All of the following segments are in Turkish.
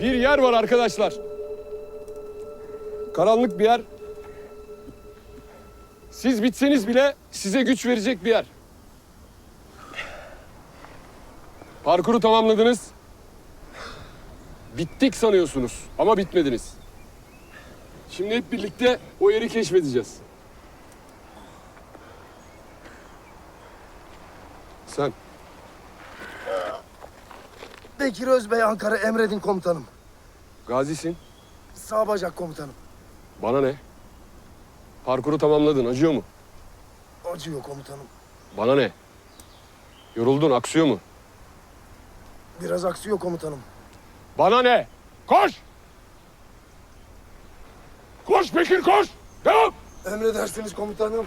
Bir yer var arkadaşlar. Karanlık bir yer. Siz bitseniz bile size güç verecek bir yer. Parkuru tamamladınız. Bittik sanıyorsunuz ama bitmediniz. Şimdi hep birlikte o yeri keşfedeceğiz. Sen Bekir Özbey Ankara emredin komutanım. gazisin. Sağ bacak komutanım. Bana ne? Parkuru tamamladın. Acıyor mu? Acıyor komutanım. Bana ne? Yoruldun. Aksıyor mu? Biraz aksıyor komutanım. Bana ne? Koş! Koş Bekir koş! Devam! Emredersiniz komutanım.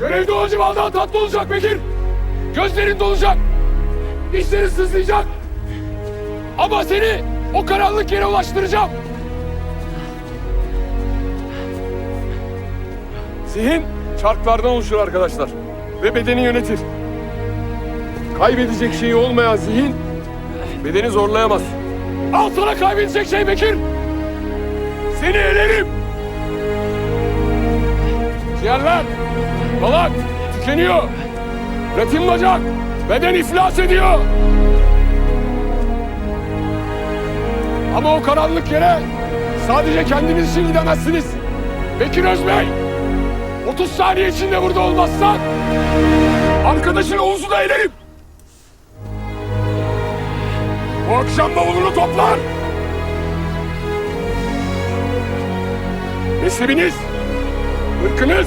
Görevde o civardan tatlı olacak Bekir! Gözlerin dolacak! Dişlerin sızlayacak! Ama seni o karanlık yere ulaştıracağım! Zihin çarklardan oluşur arkadaşlar. Ve bedeni yönetir. Kaybedecek şeyi olmayan zihin bedeni zorlayamaz. Al sana kaybedecek şey Bekir! Seni elerim! Ciğerler, dalak tükeniyor. Retin bacak, beden iflas ediyor. Ama o karanlık yere sadece kendiniz için gidemezsiniz. Bekir Özbey, 30 saniye içinde burada olmazsan arkadaşın Oğuz'u da elerim. Bu akşam bavulunu toplar. Mezhebiniz, ırkınız,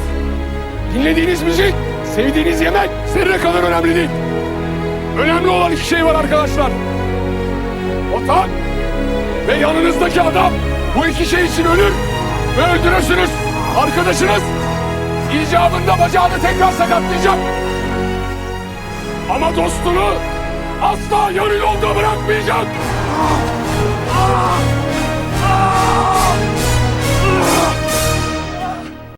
dinlediğiniz müzik, sevdiğiniz yemek zerre kadar önemli değil. Önemli olan iki şey var arkadaşlar. Vatan ve yanınızdaki adam bu iki şey için ölür ve öldürürsünüz. Arkadaşınız icabında bacağını tekrar sakatlayacak. Ama dostunu asla yarı yolda bırakmayacak.